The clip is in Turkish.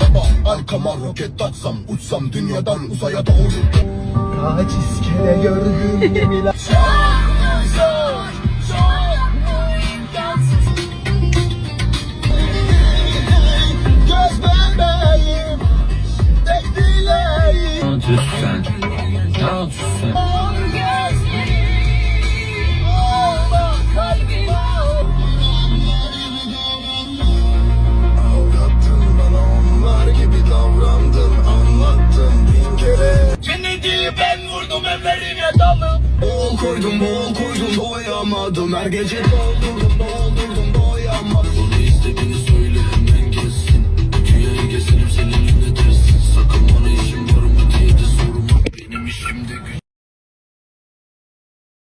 sabah Arkama roket atsam uçsam dünyadan uzaya doğru. Kaç iskele gördüm yeminler Göz bebeğim Tek dileğim. Ya ellerine dalıp Bol koydum bol koydum doyamadım Her gece doldurdum